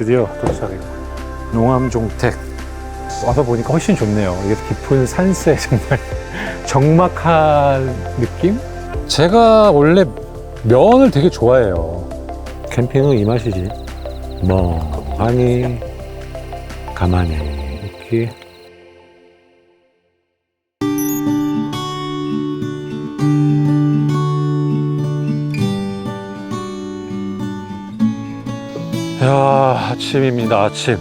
드디어 도착했고 농암종택 와서 보니까 훨씬 좋네요. 이게 깊은 산세 정말 적막한 느낌? 제가 원래 면을 되게 좋아해요. 캠핑은 이 맛이지. 멍하니 가만히 이렇게 야 아침입니다 아침.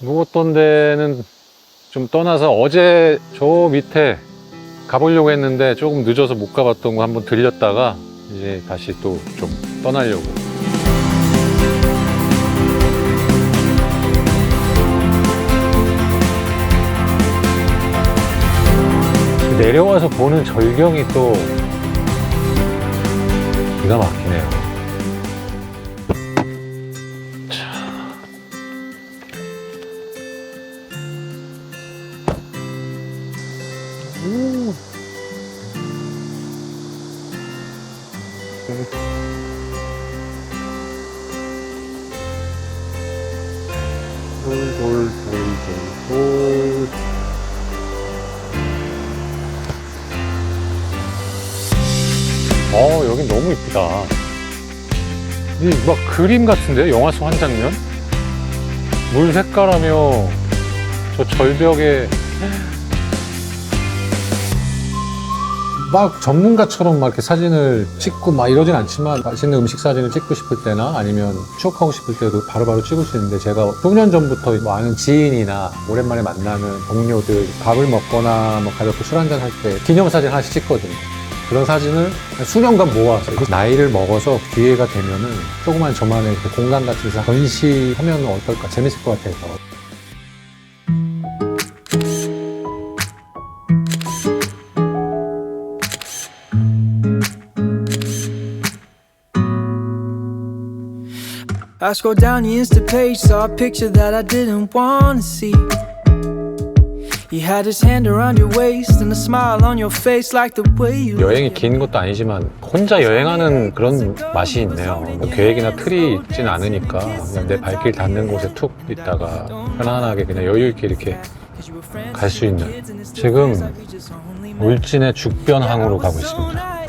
묵었던 데는 좀 떠나서 어제 저 밑에 가보려고 했는데 조금 늦어서 못 가봤던 거 한번 들렸다가 이제 다시 또 좀 떠나려고. 내려와서 보는 절경이 또 기가 막히네요 돌돌돌돌돌 어 여긴 너무 이쁘다. 이 막 그림 같은데? 영화 속 한 장면? 물 색깔하며 저 절벽에 막 전문가처럼 막 이렇게 사진을 찍고 막 이러진 않지만 맛있는 음식 사진을 찍고 싶을 때나 아니면 추억하고 싶을 때도 바로바로 찍을 수 있는데 제가 수년 전부터 뭐 아는 지인이나 오랜만에 만나는 동료들 밥을 먹거나 뭐 가볍게 술 한잔 할 때 기념사진 하나씩 찍거든요. 그런 사진을 한 수년간 모아서 나이를 먹어서 기회가 되면은 조그만 저만의 그 공간 같은 데서 전시하면 어떨까 재밌을 것 같아서 I scrolled down the Insta page, saw a picture that I didn't want to see. He had his hand around your waist and a smile on your face, like the way you. 여행이 긴 것도 아니지만 혼자 여행하는 그런 맛이 있네요. 뭐 계획이나 틀이 있진 않으니까 그냥 내 발길 닿는 곳에 툭 있다가 편안하게 그냥 여유 있게 이렇게 갈 수 있는 지금 울진의 죽변항으로 가고 있습니다.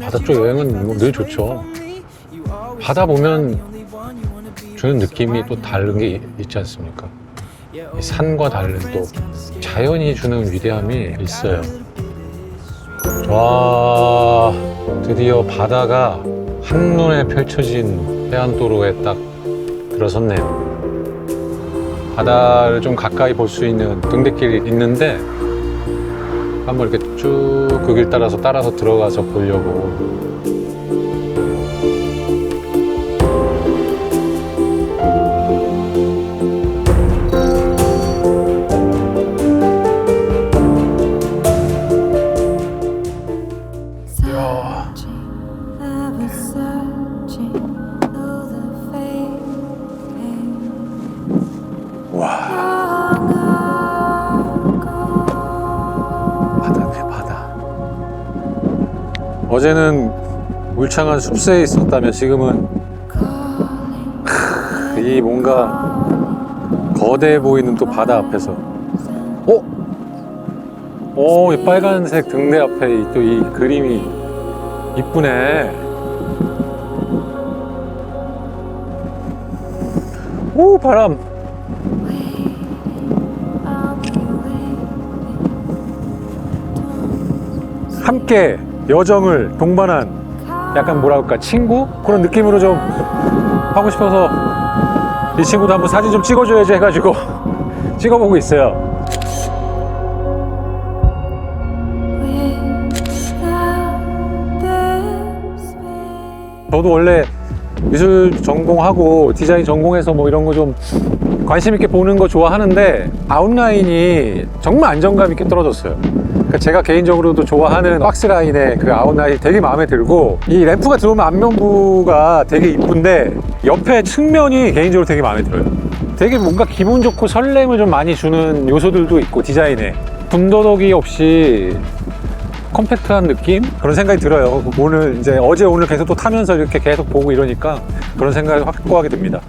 바다 쪽 여행은 뭐늘 좋죠. 바다 보면 주는 느낌이 또 다른 게 있지 않습니까? 이 산과 다른 또 자연이 주는 위대함이 있어요. 와, 드디어 바다가 한눈에 펼쳐진 해안도로에 딱 들어섰네요. 바다를 좀 가까이 볼 수 있는 등대길이 있는데 한번 이렇게 쭉 그 길 따라서 따라서 들어가서 보려고 어제는 울창한 숲새에 있었다면 지금은 크, 이 뭔가 거대해 보이는 또 바다 앞에서 어? 오, 이 빨간색 등대 앞에 또 이 그림이 이쁘네. 오, 바람. 함께 여정을 동반한 약간 뭐랄까 친구 그런 느낌으로 좀 하고 싶어서 이 친구도 한번 사진 좀 찍어줘야지 해가지고 찍어보고 있어요. 저도 원래 미술 전공하고 디자인 전공해서 뭐 이런 거 좀 관심 있게 보는 거 좋아하는데 아웃라인이 정말 안정감 있게 떨어졌어요. 그러니까 제가 개인적으로도 좋아하는 박스 라인의 그 아웃라인 되게 마음에 들고 이 램프가 들어오면 앞면부가 되게 이쁜데 옆에 측면이 개인적으로 되게 마음에 들어요. 되게 뭔가 기분 좋고 설렘을 좀 많이 주는 요소들도 있고 디자인에 군더더기 없이 컴팩트한 느낌? 그런 생각이 들어요. 오늘 이제 어제 오늘 계속 또 타면서 이렇게 계속 보고 이러니까 그런 생각이 확고하게 듭니다.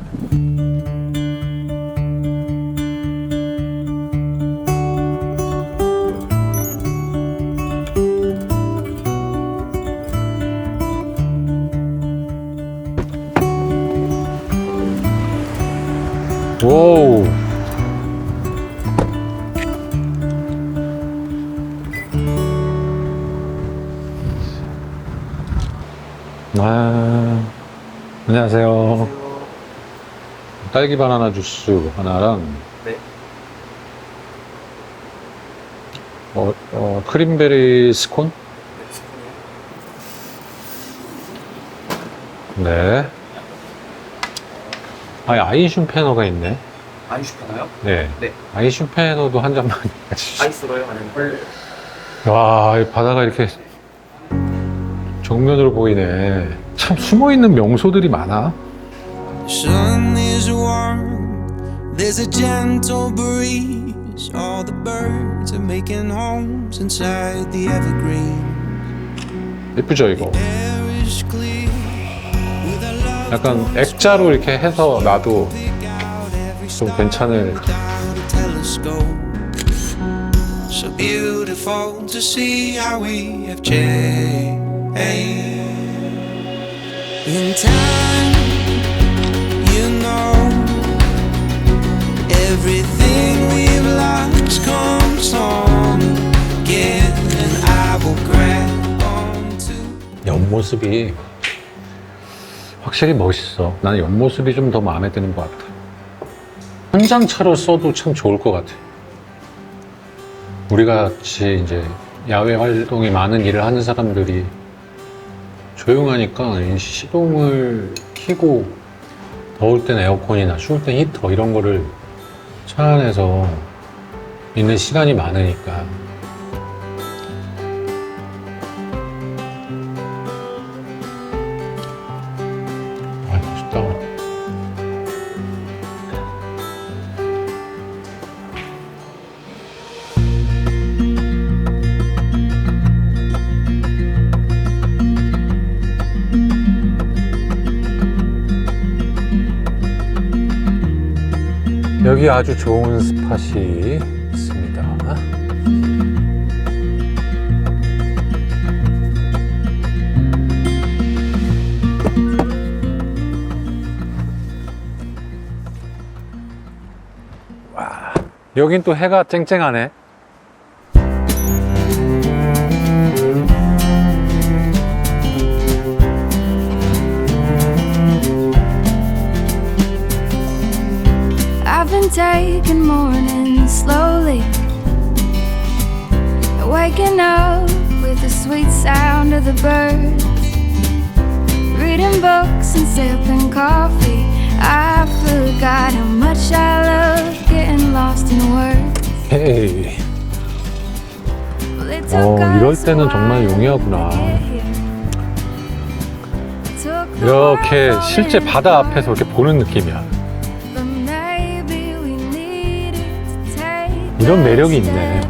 오우. 아, 안녕하세요. 딸기 바나나 주스 하나랑 네. 어, 어, 크림베리 스콘? 네. 아, 아이슌 패너가 있네. 아이슈 파나요? 네. 네. 아이슌 패너도 한 잔만 같이. 아이스로요? 아니면 헐? 와, 이 바다가 이렇게 정면으로 보이네. 참 숨어 있는 명소들이 많아. sun is warm, there's a gentle breeze. All the birds are making homes inside the evergreen. 예쁘죠, 이거? Air is clear, with a love 약간 액자로 이렇게 해서 놔도 pick out every 좀 star 괜찮을. without a telescope. So beautiful to see how we have changed. In. 옆모습이 확실히 멋있어. 나는 옆모습이 좀 더 마음에 드는 것 같아. 현장차로 써도 참 좋을 것 같아. 우리 같이 이제 야외 활동이 많은 일을 하는 사람들이 조용하니까 이 시동을 켜고 더울 땐 에어컨이나 추울 땐 히터 이런 거를 차 안에서 있는 시간이 많으니까 여기 아주 좋은 스팟이 있습니다. 여긴 또 해가 쨍쨍하네. Been taking mornings slowly. Waking up with the sweet sound of the birds. Reading books and sipping coffee. I forgot how much I love getting lost in words. 헤이. Well, it 어, took 이럴 us a 때는 정말 while 용이하구나. to get here. Took the 이렇게 world 실제 falling 바다 apart. 앞에서 이렇게 보는 느낌이야. 이런 매력이 있네.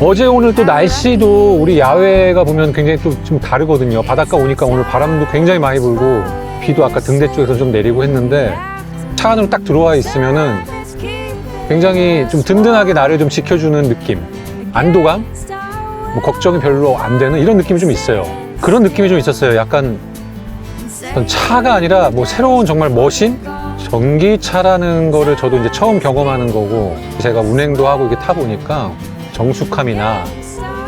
어제 오늘 또 날씨도 우리 야외가 보면 굉장히 또 좀 다르거든요. 바닷가 오니까 오늘 바람도 굉장히 많이 불고 비도 아까 등대 쪽에서 좀 내리고 했는데 차 안으로 딱 들어와 있으면은 굉장히 좀 든든하게 나를 좀 지켜주는 느낌. 안도감? 뭐 걱정이 별로 안 되는 이런 느낌이 좀 있어요. 그런 느낌이 좀 있었어요. 약간 차가 아니라 뭐 새로운 정말 머신? 전기차라는 거를 저도 이제 처음 경험하는 거고 제가 운행도 하고 이렇게 타보니까 정숙함이나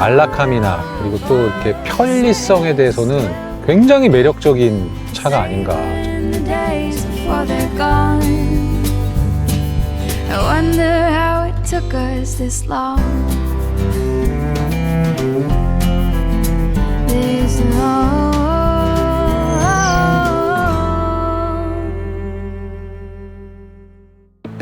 안락함이나 그리고 또 이렇게 편리성에 대해서는 굉장히 매력적인 차가 아닌가.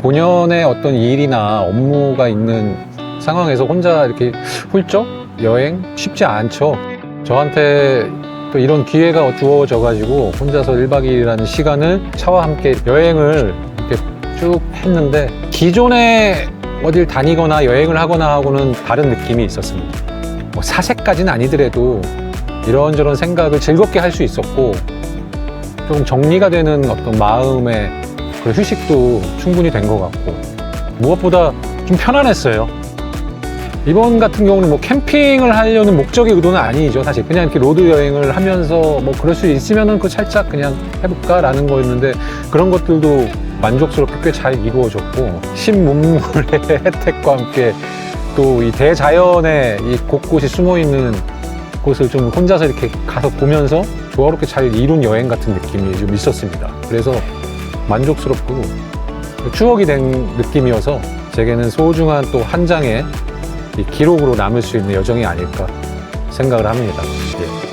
본연의 어떤 일이나 업무가 있는 상황에서 혼자 이렇게 훌쩍 여행 쉽지 않죠. 저한테 또 이런 기회가 주어져 가지고 혼자서 1박 2일이라는 시간을 차와 함께 여행을 이렇게 쭉 했는데 기존에 어딜 다니거나 여행을 하거나 하고는 다른 느낌이 있었습니다. 뭐 사색까지는 아니더라도 이런저런 생각을 즐겁게 할 수 있었고 좀 정리가 되는 어떤 마음의 그 휴식도 충분히 된 것 같고 무엇보다 좀 편안했어요. 이번 같은 경우는 뭐 캠핑을 하려는 목적의 의도는 아니죠. 사실 그냥 이렇게 로드 여행을 하면서 뭐 그럴 수 있으면은 그 살짝 그냥 해볼까라는 거였는데 그런 것들도 만족스럽게 꽤 잘 이루어졌고 신문물의 혜택과 함께 또 이 대자연의 이 곳곳이 숨어 있는 곳을 좀 혼자서 이렇게 가서 보면서 조화롭게 잘 이룬 여행 같은 느낌이 좀 있었습니다. 그래서 만족스럽고 추억이 된 느낌이어서 제게는 소중한 또 한 장의 이 기록으로 남을 수 있는 여정이 아닐까 생각을 합니다. 예.